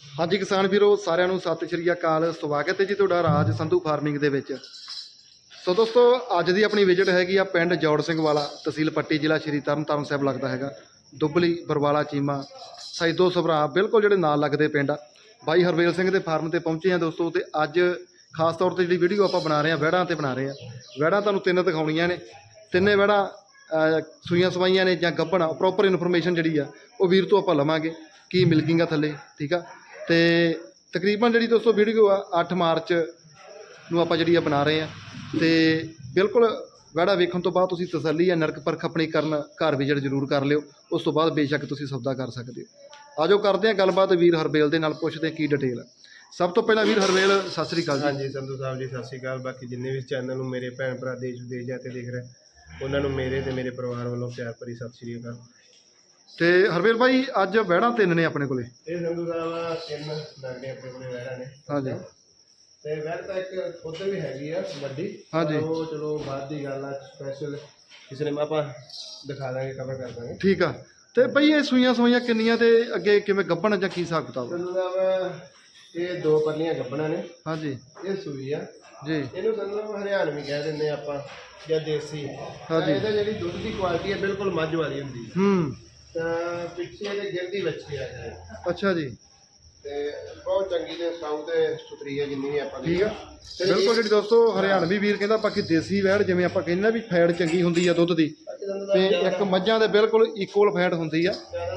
ਹਾਂਜੀ ਕਿਸਾਨ ਵੀਰੋ, ਸਾਰਿਆਂ ਨੂੰ ਸਤਿ ਸ਼੍ਰੀ ਅਕਾਲ, ਸਵਾਗਤ ਹੈ ਜੀ ਤੁਹਾਡਾ ਰਾਜ ਸੰਧੂ ਫਾਰਮਿੰਗ ਦੇ ਵਿੱਚ। ਸੋ ਦੋਸਤੋ, ਅੱਜ ਦੀ ਆਪਣੀ ਵਿਜ਼ਿਟ ਹੈਗੀ ਆ ਪਿੰਡ ਜੋੜ ਸਿੰਘ ਵਾਲਾ, ਤਹਿਸੀਲ ਪੱਟੀ ਜ਼ਿਲ੍ਹਾ ਸ਼੍ਰੀ ਤਰਨਤਾਰਨ ਸਾਹਿਬ ਲੱਗਦਾ ਹੈਗਾ। ਦੁੱਬਲੀ, ਬਰਵਾਲਾ, ਚੀਮਾ ਸੈਦੋ ਸਭਰਾ ਬਿਲਕੁਲ ਜਿਹੜੇ ਨਾਲ ਲੱਗਦੇ ਪਿੰਡ ਆ। ਬਾਈ ਹਰਵੇਲ ਸਿੰਘ ਦੇ ਫਾਰਮ ਤੇ ਪਹੁੰਚੇ ਆ ਦੋਸਤੋ ਤੇ ਅੱਜ ਖਾਸ ਤੌਰ ਤੇ ਜਿਹੜੀ ਵੀਡੀਓ ਆਪਾਂ ਬਣਾ ਰਹੇ ਆ ਵਹਿੜਾਂ ਤੇ ਬਣਾ ਰਹੇ ਆ ਵਹਿੜਾਂ ਤੁਹਾਨੂੰ ਤਿੰਨ ਦਿਖਾਉਣੀਆਂ ਨੇ। ਤਿੰਨੇ ਵਹਿੜਾਂ ਸੂਈਆਂ ਸਵਾਈਆਂ ਨੇ ਜਾਂ ਗੱਭਣ ਪ੍ਰੋਪਰ ਇਨਫੋਰਮੇਸ਼ਨ ਜਿਹੜੀ ਆ, ਉਹ ਵੀਰ ਤੋਂ ਆਪਾਂ ਲਵਾਂਗੇ। ਕੀ ਮਿਲਕਿੰਗ ਆ ਥੱਲੇ, ਠੀਕ ਆ? ਤੇ ਤਕਰੀਬਨ ਜਿਹੜੀ ਦੋਸਤੋ ਵੀਡੀਓ ਆ 8 ਮਾਰਚ ਨੂੰ ਆਪਾਂ ਜਿਹੜੀ ਆ ਬਣਾ ਰਹੇ ਆ। ਤੇ ਬਿਲਕੁਲ ਵੜਾ ਵੇਖਣ ਤੋਂ ਬਾਅਦ ਤੁਸੀਂ ਤਸੱਲੀ ਜਾਂ ਨਰਕ ਪਰਖ ਆਪਣੀ ਕਰਨ ਘਰ ਵਿਜਿਟ ਜ਼ਰੂਰ ਕਰ ਲਿਓ। ਉਸ ਤੋਂ ਬਾਅਦ ਬੇਸ਼ੱਕ ਤੁਸੀਂ ਸੌਦਾ ਕਰ ਸਕਦੇ ਹੋ। ਆਜੋ ਕਰਦੇ ਆ ਗੱਲਬਾਤ ਵੀਰ ਹਰਬੇਲ ਦੇ ਨਾਲ, ਪੁੱਛਦੇ ਕੀ ਡਿਟੇਲ ਆ। ਸਭ ਤੋਂ ਪਹਿਲਾਂ ਵੀਰ ਹਰਬੇਲ, ਸਤਿ ਸ੍ਰੀ ਅਕਾਲ ਜੀ। ਹਾਂਜੀ, ਸੰਧੂ ਸਾਹਿਬ ਜੀ, ਸਤਿ ਸ਼੍ਰੀ ਅਕਾਲ। ਬਾਕੀ ਜਿੰਨੇ ਵੀ ਚੈਨਲ ਨੂੰ ਮੇਰੇ ਭੈਣ ਭਰਾ ਦੇਸ਼ ਵਿਦੇਸ਼ ਜਾ ਕੇ ਦੇਖ ਰਹੇ, ਉਹਨਾਂ ਨੂੰ ਮੇਰੇ ਤੇ ਮੇਰੇ ਪਰਿਵਾਰ ਵੱਲੋਂ ਪਿਆਰ ਭਰੀ ਸਤਿ ਸ਼੍ਰੀ ਅਕਾਲ। ਤੇ ਹਰਬੇਲ ਭਾਈ ਅੱਜ ਵਹਿੜਾਂ ਤਿੰਨ ਨੇ ਆਪਣੇ ਕੋਲੇ। ਇਹ ਸੰਧੂ ਸਾਹਿਬ ਤਿੰਨ ਲੱਗਦੇ ਆਪਣੇ ਕੋਲੇ ਵਹਿਰਾਂ ਨੇ। ਹਾਂਜੀ। ਤੇ ਵਹਿਰ ਤਾਂ ਇੱਕ ਉਧਰ ਵੀ ਹੈਗੀ ਆ ਵੱਡੀ। ਹਾਂਜੀ। ਪਰ ਉਹ ਚਲੋ ਬਾਅਦ ਦੀ ਗੱਲ ਆ ਸਪੈਸ਼ਲ ਕਿਸੇ ਨੇ ਆਪਾਂ ਦਿਖਾ ਦਾਂਗੇ ਕਵਰ ਕਰ ਦਾਂਗੇ। ਠੀਕ ਆ। ਤੇ ਭਾਈ ਇਹ ਸੂਈਆਂ ਸਵਾਈਆਂ ਕਿੰਨੀਆਂ ਤੇ ਅੱਗੇ ਕਿਵੇਂ ਗੱਭਣ ਜਾਂ ਕੀ ਹਿਸਾਬ ਕਿਤਾਬ ਆ? ਸੰਧੂ ਸਾਹਿਬ ਇਹ ਦੋ ਪੱਲੀਆਂ ਗੱਬਣਾ ਨੇ। ਹਾਂਜੀ। ਇਹ ਸੂਈ ਆ। ਜੀ। ਇਹਨੂੰ ਸੰਧੂ ਸਾਹਿਬ ਹਰਿਆਣਵੀ ਕਹਿ ਦਿੰਦੇ ਆ ਆਪਾਂ ਜਾਂ ਦੇਸੀ। ਹਾਂਜੀ। ਇਹਦਾ ਜਿਹੜੀ ਦੁੱਧ ਦੀ ਕੁਆਲਿਟੀ ਹੈ ਬਿਲਕੁਲ ਮੱਝ ਵਾਲੀ ਹੁੰਦੀ ਹੈ ਹੂੰ। ਤਾਂ ਪਿੱਛੇ ਇਹਦੇ ਗਿਰਦੀ ਬੱਚੀ ਆ ਜਾਏ ਅੱਛਾ ਜੀ। ਤੇ ਬਹੁਤ ਚੰਗੀ ਤੇ ਸਾਊ ਤੇ ਸੁਥਰੀ ਹੈ ਜਿੰਨੀ ਵੀ ਆਪਾਂ ਦੀ। ਠੀਕ ਆ। ਤੇ ਬਿਲਕੁਲ ਜਿਹੜੀ ਦੋਸਤੋ ਹਰਿਆਣਵੀ ਵੀਰ ਕਹਿੰਦਾ ਬਾਕੀ ਦੇਸੀ ਵੈੜ ਜਿਵੇਂ ਆਪਾਂ ਕਹਿੰਦੇ ਨਾ ਵੀ ਫੈੜ ਚੰਗੀ ਹੁੰਦੀ ਆ ਦੁੱਧ ਦੀ ਤਾਂ ਇੱਕ ਮੱਝਾਂ ਦੇ ਬਿਲਕੁਲ ਇਕੁਅਲ ਫੈਟ ਹੁੰਦੀ ਆ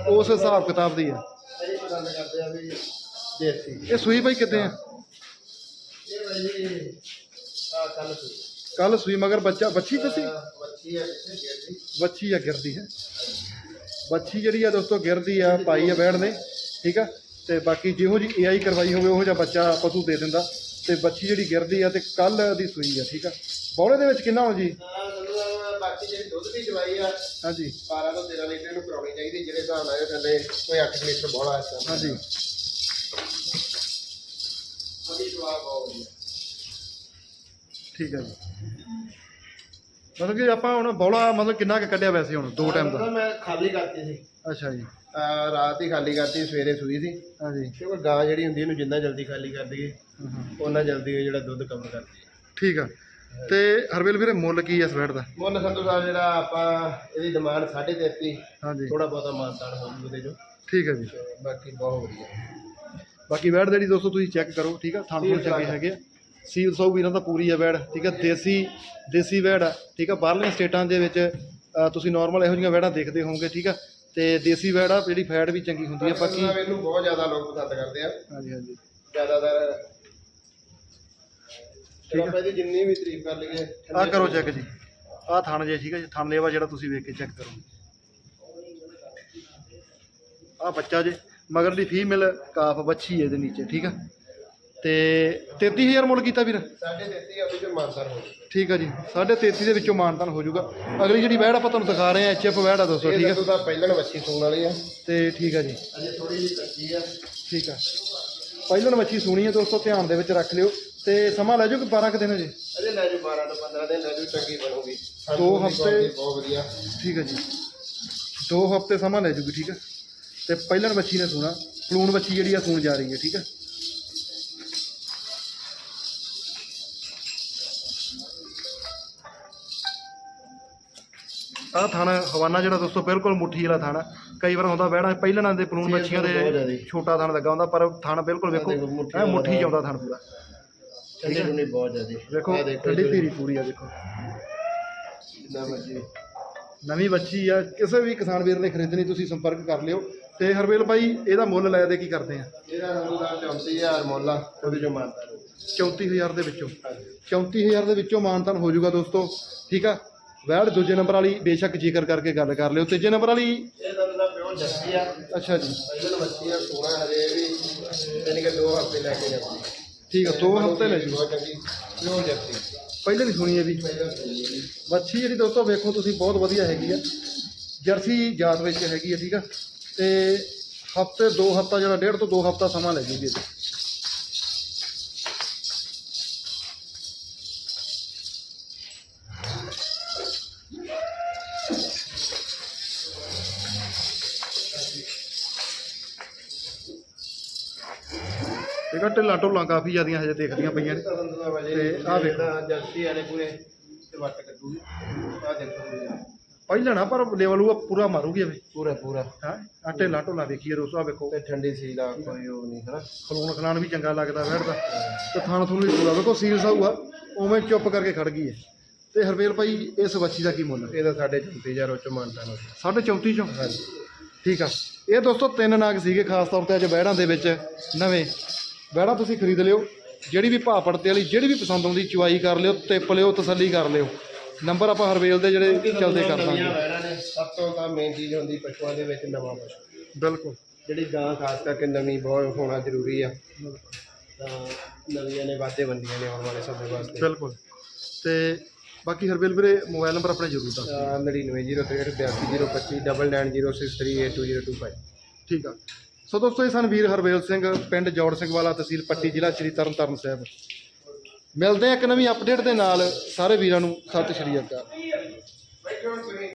ਉਸ ਹਿਸਾਬ ਕਿਤਾਬ ਦੀ ਆ। ਅਸੀਂ ਪਸੰਦ ਕਰਦੇ ਆ ਵੀ ਦੇਸੀ। ਇਹ ਸੂਈ ਭਾਈ ਕਿੱਥੇ ਆ? ਇਹ ਭਾਈ ਆ ਕੱਲ ਸੂਈ। ਕੱਲ ਸੂਈ ਮਗਰ ਬੱਚਾ ਬੱਚੀ ਤੁਸੀਂ ਬੱਚੀ ਆ ਗਿਰਦੀ। ਬੱਚੀ ਆ ਗਿਰਦੀ ਹੈ। ਬੱਚੀ ਜਿਹੜੀ ਆ ਦੋਸਤੋ ਗਿਰਦੀ ਆ ਪਾਈ ਆ ਵੈੜ ਨੇ ਠੀਕ ਆ? ਤੇ ਬਾਕੀ ਜਿਹੋ ਜੀ ਏਆਈ ਕਰਵਾਈ ਹੋਵੇ ਉਹੋ ਜਿਹਾ ਬੱਚਾ ਪਸ਼ੂ ਦੇ ਦਿੰਦਾ। ਤੇ ਬੱਚੀ ਜਿਹੜੀ ਗਿਰਦੀ ਆ ਤੇ ਕੱਲ ਦੀ ਸੂਈ ਆ ਠੀਕ ਆ? ਬੌਲੇ ਦੇ ਵਿੱਚ ਕਿੰਨਾ ਹੋ ਜੀ? ਹਾਂ ਬਾਕੀ ਜਿਹੜੀ ਦੁੱਧ ਦੀ ਦਵਾਈ ਆ ਹਾਂਜੀ। 12 ਤੋਂ 13 ਲੀਟਰ ਨੂੰ ਕਰਾਉਣੀ ਚਾਹੀਦੀ ਜਿਹੜੇ ਹਿਸਾਬ ਨਾਲ ਥੱਲੇ ਕੋਈ 8 ਲੀਟਰ ਬੋਲਾ ਇਸ ਤਰ੍ਹਾਂ। ਹਾਂਜੀ। ਅਭੀ ਜਵਾਬ ਬਹੁਤ ਵਧੀਆ। ਠੀਕ ਜੀ। ਮਤਲਬ ਕਿ ਆਪਾਂ ਹੁਣ ਬੌਲਾ ਮਤਲਬ ਕਿੰਨਾ ਕੁ ਕੱਢਿਆ ਵੈਸੇ ਹੁਣ ਦੋ ਟਾਈਮ ਦਾ? ਮੈਂ ਖਾਲੀ ਕਰਤੀ ਸੀ। ਅੱਛਾ ਜੀ। ਅਹ ਰਾਤ ਹੀ ਖਾਲੀ ਕਰਤੀ ਸਵੇਰੇ ਸੂਈ ਸੀ। ਹਾਂਜੀ ਕਿਉਂਕਿ ਗਾਂ ਜਿਹੜੀ ਹੁੰਦੀ ਇਹਨੂੰ ਜਿੰਨਾ ਜਲਦੀ ਖਾਲੀ ਕਰ ਦਈਏ। ਉਹਨਾਂ ਜਲਦੀ ਜਿਹੜਾ ਦੁੱਧ ਕਵਰ ਕਰਦੀ ਹੈ ਠੀਕ ਆ। ਤੇ ਹਰਵੇਲ ਵੀਰੇ ਮੁੱਲ ਕੀ ਇਸ ਵੈੜ ਦਾ? ਮੁੱਲ ਸੰਧੂ ਸਾਹਿਬ ਜਿਹੜਾ ਆਪਾਂ ਇਹਦੀ ਡਿਮਾਂਡ 33.5 ਹਾਂਜੀ ਥੋੜਾ ਬਹੁਤਾ ਮਾਨਤਾਨ ਹੋ ਜੂ ਉਹਦੇ ਠੀਕ ਆ ਜੀ। ਬਾਕੀ ਬਹੁਤ ਵਧੀਆ। ਬਾਕੀ ਵੈੜ ਜਿਹੜੀ ਦੋਸਤੋ ਤੁਸੀਂ ਚੈੱਕ ਕਰੋ ਠੀਕ ਆ? ਥਣ ਥਣ ਚੰਗੇ ਹੈਗੇ ਆ। ਸੀਲ ਸੌ ਵੀਰਾਂ ਦਾ ਪੂਰੀ ਆ ਵੈੜ ਠੀਕ ਆ ਦੇਸੀ ਦੇਸੀ ਵੈੜ ਆ ਠੀਕ ਆ ਬਾਹਰਲੀਆਂ ਸਟੇਟਾਂ ਦੇ ਵਿੱਚ ਤੁਸੀਂ ਨਾਰਮਲ ਇਹੋ ਜਿਹੀਆਂ ਵੈੜਾਂ ਦੇਖਦੇ ਹੋਵੋਗੇ ਠੀਕ ਆ ਤੇ ਦੇਸੀ ਵੈੜ ਆ ਜਿਹੜੀ ਫੈਟ ਵੀ ਚੰਗੀ ਹੁੰਦੀ ਆ ਬਾਕੀ ਇਹਨੂੰ ਬਹੁਤ ਜ਼ਿਆਦਾ ਲੋਕ ਪਸੰਦ ਕਰਦੇ ਆ। ਹਾਂਜੀ ਹਾਂਜੀ। ਜ਼ਿਆਦਾਤਰ ਚਲੋ ਆਪਾਂ ਇਹਦੀ ਜਿੰਨੀ ਵੀ ਤਾਰੀਫ ਕਰ ਲਈਏ ਆ ਕਰੋ ਚੈੱਕ ਜੀ। ਆ ਥਣ ਜੇ ਠੀਕ ਆ ਜੀ ਥਣ ਲੇਵਾ ਜਿਹੜਾ ਤੁਸੀਂ ਵੇਖ ਕੇ ਚੈੱਕ ਕਰੋ। ਆ ਬੱਚਾ ਜੇ ਮਗਰ ਦੀ ਫੀਮੇਲ ਕਾਫ ਬੱਚੀ ਹੈ ਇਹਦੇ ਨੀਚੇ ਠੀਕ ਆ ਤੇ 33000 ਮੁੱਲ ਕੀਤਾ ਵੀਰ? ਸਾਡੇ ਦਿੱਤੀ ਉਹਦੇ ਚ ਮਾਨਸਰ ਹੋ ਜੂ ਠੀਕ ਆ ਜੀ 33.5 ਦੇ ਵਿੱਚੋਂ ਮਾਨਤਾਨ ਹੋ ਜਾਊਗਾ। ਅਗਲੀ ਜਿਹੜੀ ਵੈੜ ਆਪਾਂ ਤੁਹਾਨੂੰ ਦਿਖਾ ਰਹੇ ਆ ਐਚਐਫ ਵੈੜ ਆ ਦੋਸਤੋ ਠੀਕ ਆ? ਸੰਧੂ ਦਾ ਪਹਿਲਣ ਵੱਛੀ ਸੂਣ ਵਾਲੀ ਆ। ਤੇ ਠੀਕ ਆ ਜੀ। ਅਜੇ ਥੋੜੀ ਜਿਹੀ ਕੱਚੀ ਆ। ਠੀਕ ਆ। ਪਹਿਲਣ ਮੱਛੀ ਸੋਹਣੀ ਹੈ ਦੋਸਤੋ ਧਿਆਨ ਦੇ ਵਿੱਚ ਰੱਖ ਲਿਓ। ਤੇ ਸਮਾਂ ਲੈ ਜਾਓ ਕਿ 12 ਕੁ ਦਿਨ ਜੀ ਅਜੇ ਲੈ ਜੂ 12 ਤੋਂ 15 ਦਿਨ ਲੈ ਜੂ ਚੰਗੀ ਬਣੂਗੀ। ਦੋ ਹਫ਼ਤੇ- ਬਹੁਤ ਵਧੀਆ। ਠੀਕ ਆ ਜੀ। ਦੋ ਹਫ਼ਤੇ ਸਮਾਂ ਲੈ ਜੂਗੀ ਠੀਕ ਆ? ਤੇ ਪਹਿਲਣ ਮੱਛੀ ਨੇ ਸੋਣਾ। ਪਲੂਣ ਮੱਛੀ ਜਿਹੜੀ ਆ ਸੂਣ ਜਾ ਰਹੀ ਹੈ ਠੀਕ ਆ? ਆਹ ਥਾਣਾ ਹਵਾਨਾ ਜਿਹੜਾ ਦੋਸਤੋ ਬਿਲਕੁਲ ਮੁੱਠੀ ਵਾਲਾ ਥਾਣਾ। ਕਈ ਵਾਰ ਹੁੰਦਾ ਬਹਿਣਾ ਪਹਿਲਣਾ ਦੇ ਪਲੂਣ ਮੱਛੀਆਂ ਦੇ। ਛੋਟਾ ਥਾਣਾ ਲੱਗਾ ਹੁੰਦਾ ਪਰ ਥਾਣਾ ਬਿਲਕੁਲ ਵੇਖੋ ਦੇਖੋ, ਮੁੱਠੀ। ਜਾਉਂਦਾ ਥਾਣ ਪੂਰਾ। ਠੰਡੀ ਠੰਡੀ ਬਹੁਤ ਜ਼ਿਆਦੀ ਵੇਖੋ ਆਹ ਦੇਖੋ ਠੰਡੀ ਜੀ, ਧੀਰੀ ਪੂਰੀ ਆ ਦੇਖੋ ਜਿੰਨਾ ਮਰਜ਼ੀ। ਨਵੀਂ ਬੱਚੀ ਆ ਕਿਸੇ ਵੀ ਕਿਸਾਨ ਵੀਰ ਨੇ ਖਰੀਦਣੀ ਤੁਸੀਂ ਸੰਪਰਕ ਕਰ ਲਿਓ। ਤੇ ਹਰਵੇਲ ਬਾਈ ਇਹਦਾ ਮੁੱਲ ਲੈ ਦੇ ਕੀ ਕਰਦੇ ਆ? ਇਹਦਾ ਦਾ 34000 ਮੁੱਲ ਆ ਉਹਦੇ ਚੋਂ ਮਾਨਤਾ। ਨੂੰ 34000 ਦੇ ਵਿੱਚੋਂ। ਹਾਂਜੀ। 34000 ਦੇ ਵਿੱਚੋਂ ਮਾਨਤਾਨ ਹੋ ਜਾਊਗਾ ਦੋਸਤੋ। ਠੀਕ ਆ? ਵੈੜ ਦੂਜੇ ਨੰਬਰ ਵਾਲੀ ਬੇਸ਼ੱਕ ਜ਼ਿਕਰ ਕਰਕੇ ਗੱਲ ਕਰ ਲਿਓ। ਤੀਜੇ ਨੰਬਰ ਵਾਲੀ ਇਹ ਸੰਧੂ ਦਾ ਪਿਓਰ ਜੱਸੀ ਆ। ਅੱਛਾ ਜੀ। ਪਹਿਲਣ ਵੱਛੀ ਆ ਸੋਨਾ ਹਜੇ ਵੀ। ਯਾਨੀ ਕਿ 2 ਹਫ਼ਤੇ ਲੈ ਕੇ ਜਾਂਦੀ ਠੀਕ ਆ ਦੋ ਹਫ਼ਤੇ ਲੈ ਜੂ ਬਹੁਤ ਚੰਗੀ ਪਿਓਰ ਜੱਸੀ। ਪਹਿਲੇ ਨਹੀਂ ਸੁਣੀ ਇਹ ਵੀ। ਬੱਚੀ ਜਿਹੜੀ ਦੋਸਤੋ ਵੇਖੋ ਤੁਸੀਂ ਬਹੁਤ ਵਧੀਆ ਹੈਗੀ ਆ। ਜਰਸੀ ਜਾਤ ਵਿੱਚ ਹੈਗੀ ਆ ਠੀਕ ਆ। ਤੇ ਹਫ਼ਤੇ ਦੋ ਹਫਤਾ ਜਿਹੜਾ ਡੇਢ ਤੋਂ ਦੋ ਹਫਤਾ ਸਮਾਂ ਲੈ ਜੂਗੀ ਇਹਦੇ। ਠੀਕ ਆ ਢਿੱਲਾਂ ਢੋਲਾਂ ਕਾਫੀ ਜ਼ਿਆਦੀਆਂ ਹਜੇ ਦੇਖਦੀਆਂ ਪਈਆਂ ਨੇ। ਤੇ ਆਹ ਵੇਖੋ। ਜਰਸੀ ਵਾਲੇ ਪੂਰੇ ਤੇ ਵੱਟ ਕੱਢੂਗੀ। ਆ ਦੇਖੋ ਪਹਿਲਾਂ ਨਾ ਪਰ ਲੈਵਲ ਉਹ ਪੂਰਾ ਮਾਰੂਗੀ ਐਵੇਂ। ਪੂਰਾ ਪੂਰਾ। ਹਾਂ? ਆ ਢਿੱਲਾਂ ਢੋਲਾਂ ਵੇਖੀਏ ਦੋਸਤੋ ਆ ਵੇਖੋ। ਤੇ ਠੰਡੀ ਸੀਲ ਆ ਕੋਈ ਉਹ ਨਹੀਂ ਹਨਾ? ਖਲੋਣ ਖਲਾਣ ਵੀ ਚੰਗਾ ਲੱਗਦਾ ਵੈੜਦਾ ਤੇ ਥਾਣ ਥੂਣ ਵੀ ਪੂਰਾ। ਵੇਖੋ ਸੀਲ ਸਾਊਗਾ ਉਵੇਂ ਚੁੱਪ ਕਰਕੇ ਖੜ ਗਈ ਹੈ। ਤੇ ਹਰਵੇਲ ਭਾਈ ਇਸ ਬੱਚੀ ਦਾ ਕੀ ਮੁੱਲ ਹੈ? ਇਹਦਾ ਸਾਡੇ 34000 ਉੱਚ ਮਾਨਤਾ ਨੂੰ। ਸਾਢੇ 34 ਚੋਂ? ਹਾਂਜੀ। ਠੀਕ ਆ। ਇਹ ਦੋਸਤੋ ਤਿੰਨ ਨਾਗ ਸੀਗੇ ਖਾਸ ਤੌਰ ਤੇ ਅੱਜ ਬੈੜਾਂ ਦੇ ਵਿੱਚ ਨਵੇਂ। ਬੈੜਾ ਤੁਸੀਂ ਖਰੀਦ ਲਿਓ ਜਿਹੜੀ ਵੀ ਭਾਅ ਪੜਤੇ ਵਾਲੀ ਜਿਹੜੀ ਵੀ ਪਸੰਦ ਆਉਂਦੀ ਚੁਆਈ ਕਰ ਲਿਓ ਟਿੱਪ ਲਿਓ ਤਸੱਲੀ ਕਰ ਲਿਓ। ਨੰਬਰ ਆਪਾਂ ਹਰਵੇਲ ਦੇ ਜਿਹੜੇ ਚੱਲਦੇ ਕਰ ਦਾਂਗੇ ਨੇ ਸਭ ਤੋਂ ਤਾਂ ਮੇਨ ਚੀਜ਼ ਹੁੰਦੀ ਪਸ਼ੂਆਂ ਦੇ ਵਿੱਚ ਨਵਾਂ ਪਸ਼ੂ। ਬਿਲਕੁਲ। ਜਿਹੜੀ ਗਾਂ ਖਾਸ ਕਰਕੇ ਨਵੀਂ ਬਹੁਤ ਹੋਣਾ ਜ਼ਰੂਰੀ ਆ। ਤਾਂ ਨਵੀਆਂ ਨੇ ਵਾਧੇ ਬੰਦੀਆਂ ਨੇ ਆਉਣ ਵਾਲੇ ਸਮੇਂ ਵਾਸਤੇ। ਬਿਲਕੁਲ। ਤੇ ਬਾਕੀ ਹਰਵੇਲ ਵੀਰੇ ਮੋਬਾਈਲ ਨੰਬਰ ਆਪਣੇ ਜ਼ਰੂਰ ਦੱਸ ਦਿਓ। 99038206382025 ਠੀਕ ਆ। ਸੋ ਦੋਸਤੋ, ਇਹ ਸਨ ਵੀਰ ਹਰਵੇਲ ਸਿੰਘ, ਪਿੰਡ ਜੋੜ ਸਿੰਘ ਵਾਲਾ, ਤਹਿਸੀਲ ਪੱਟੀ ਜ਼ਿਲ੍ਹਾ ਸ਼੍ਰੀ ਤਰਨਤਾਰਨ ਸਾਹਿਬ। ਮਿਲਦੇ ਆ ਇੱਕ ਨਵੀਂ ਅਪਡੇਟ ਦੇ ਨਾਲ। ਸਾਰੇ ਵੀਰਾਂ ਨੂੰ ਸਤਿ ਸ਼੍ਰੀ ਅਕਾਲ।